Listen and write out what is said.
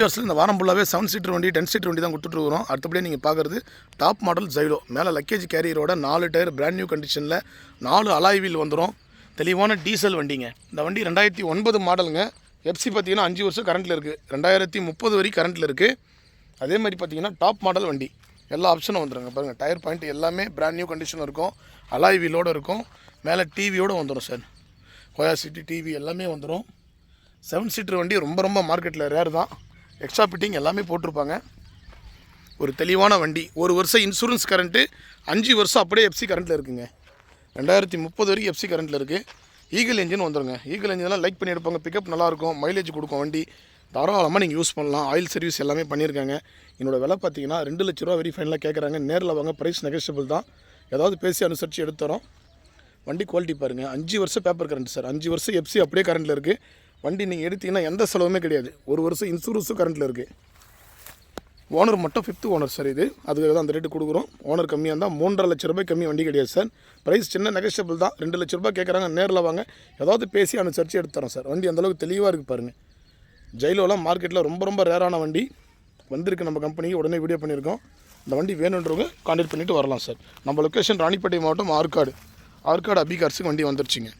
இயர்ஸில் இந்த வாரம் ஃபுல்லாகவே செவன் சீட்டர் வண்டி டென் சீட்டர் வண்டி தான் கொடுத்துட்ருக்குறோம். அடுத்தபடியே நீங்கள் பார்க்குறது டாப் மாடல் ஜைலோ மேலே லக்கேஜ் கேரியரோட நாலு டயர் பிராண்ட் நியூ கண்டிஷனில் நாலு அலாய் வீல் வந்துடும் தெளிவான டீசல் வண்டிங்க. இந்த வண்டி ரெண்டாயிரத்தி ஒன்பது மாடலுங்க எஃப்சி பார்த்தீங்கன்னா அஞ்சு வருஷம் கரண்ட்டில் இருக்குது ரெண்டாயிரத்தி முப்பது வரைக்கும் கரண்ட்டில் இருக்குது அதே மாதிரி பார்த்தீங்கன்னா டாப் மாடல் வண்டி. எல்லா ஆப்ஷனும் வந்துடுங்க பாருங்கள் டயர் பாயிண்ட் எல்லாமே பிராண்ட் நியூ கண்டிஷன் இருக்கும். அலாய் வீலோடு இருக்கும். மேலே டிவியோடு வந்துடும் சார் கோயா சிட்டி டிவி எல்லாமே வந்துடும் செவன் சீட்டர் வண்டி ரொம்ப ரொம்ப மார்க்கெட்டில் ரேர் தான். எக்ஸ்ட்ரா ஃபிட்டிங் எல்லாமே போட்டிருப்பாங்க. ஒரு தெளிவான வண்டி ஒரு வருஷம் இன்சூரன்ஸ் கரண்ட்டு அஞ்சு வருஷம் அப்படியே எஃப்சி கரண்ட்டில் இருக்குங்க. ரெண்டாயிரத்தி முப்பது வரைக்கும் எஃப்சி கரண்ட்டில் இருக்குது ஈகிள் இன்ஜின் வந்துடுங்க ஈகிள் இன்ஜின்லாம் லைக் பண்ணி எடுப்பாங்க. பிக்கப் நல்லாயிருக்கும் மைலேஜ் கொடுக்கும் வண்டி. தாராளமாக நீங்கள் யூஸ் பண்ணலாம். ஆயில் சர்வீஸ் எல்லாமே பண்ணியிருக்காங்க என்னோடய விலை பார்த்தீங்கன்னா ரெண்டு லட்ச ரூபா வெரி ஃபைனலாக கேட்குறாங்க நேரில் வாங்க. ப்ரைஸ் நெகஷியபிள் தான். ஏதாவது பேசி அனுசரித்து எடுத்து தரோம். வண்டி குவாலிட்டி பாருங்கள் அஞ்சு வருஷம் பேப்பர் கரண்ட் சார் அஞ்சு வருஷம் எஃப்சி அப்படியே கரண்ட்டில் இருக்குது வண்டி நீங்கள் எடுத்தீங்கன்னா எந்த செலவுமே கிடையாது. ஒரு வருஷம் இன்சூரன்ஸும் கரண்ட்டில் இருக்குது ஓனர் மட்டும் ஃபிஃப்த்து ஓனர் சார் இது. அதுக்கு தான் அந்த ரேட்டு கொடுக்குறோம். ஓனர் கம்மியாக இருந்தால் மூன்றரை லட்ச ரூபாய் கம்மி வண்டி கிடையாது சார் ப்ரைஸ் சின்ன நெகஷியபிள் தான். ரெண்டு லட்ச ரூபாய் கேட்குறாங்க நேரில் வாங்க. ஏதாவது பேசி அனுசரித்து எடுத்து தரோம் சார் வண்டி அந்தளவுக்கு தெளிவாக இருக்குது பாருங்கள் ஜெயிலோலாம் மார்க்கெட்டில் ரொம்ப ரொம்ப ரேரான வண்டி. வந்திருக்கு நம்ம கம்பெனிக்கு உடனே வீடியோ பண்ணியிருக்கோம். இந்த வண்டி வேணுன்றவங்க கான்டாக்ட் பண்ணிவிட்டு வரலாம் சார் நம்ம லொக்கேஷன் ராணிப்பேட்டை மாவட்டம் ஆற்காடு. ஆற்காடு அபிகார்ஸுக்கு வண்டி வந்துருச்சுங்க.